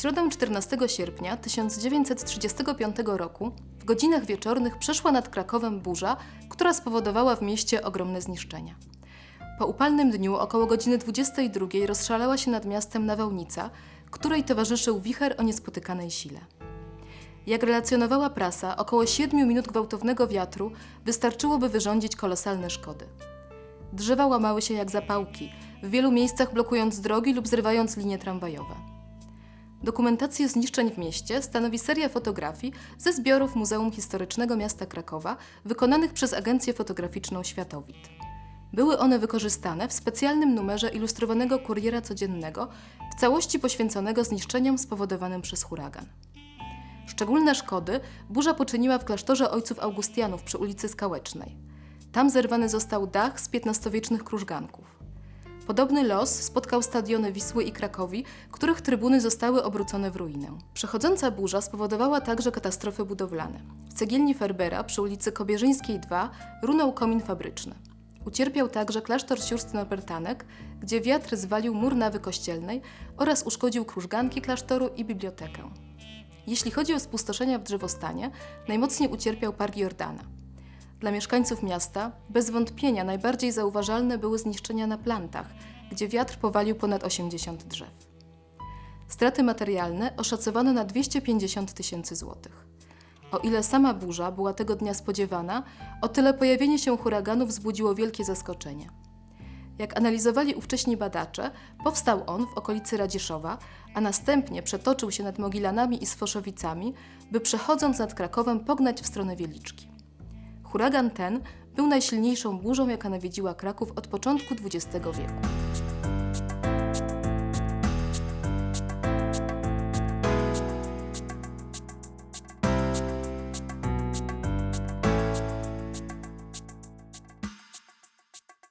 środę 14 sierpnia 1935 roku w godzinach wieczornych przeszła nad Krakowem burza, która spowodowała w mieście ogromne zniszczenia. Po upalnym dniu około godziny 22 rozszalała się nad miastem nawałnica, której towarzyszył wicher o niespotykanej sile. Jak relacjonowała prasa, około 7 minut gwałtownego wiatru wystarczyłoby wyrządzić kolosalne szkody. Drzewa łamały się jak zapałki, w wielu miejscach blokując drogi lub zrywając linie tramwajowe. Dokumentację zniszczeń w mieście stanowi seria fotografii ze zbiorów Muzeum Historycznego Miasta Krakowa, wykonanych przez agencję fotograficzną Światowid. Były one wykorzystane w specjalnym numerze ilustrowanego kuriera codziennego, w całości poświęconego zniszczeniom spowodowanym przez huragan. Szczególne szkody burza poczyniła w klasztorze ojców Augustianów przy ulicy Skałecznej. Tam zerwany został dach z XV-wiecznych krużganków. Podobny los spotkał stadiony Wisły i Krakowi, których trybuny zostały obrócone w ruinę. Przechodząca burza spowodowała także katastrofy budowlane. W cegielni Ferbera przy ulicy Kobierzyńskiej 2 runął komin fabryczny. Ucierpiał także klasztor sióstr Nopertanek, gdzie wiatr zwalił mur nawy kościelnej oraz uszkodził krużganki klasztoru i bibliotekę. Jeśli chodzi o spustoszenia w drzewostanie, najmocniej ucierpiał park Jordana. Dla mieszkańców miasta bez wątpienia najbardziej zauważalne były zniszczenia na plantach, gdzie wiatr powalił ponad 80 drzew. Straty materialne oszacowano na 250 tysięcy złotych. O ile sama burza była tego dnia spodziewana, o tyle pojawienie się huraganu wzbudziło wielkie zaskoczenie. Jak analizowali ówcześni badacze, powstał on w okolicy Radzieszowa, a następnie przetoczył się nad Mogilanami i Sfoszowicami, by przechodząc nad Krakowem pognać w stronę Wieliczki. Huragan ten był najsilniejszą burzą, jaka nawiedziła Kraków od początku XX wieku.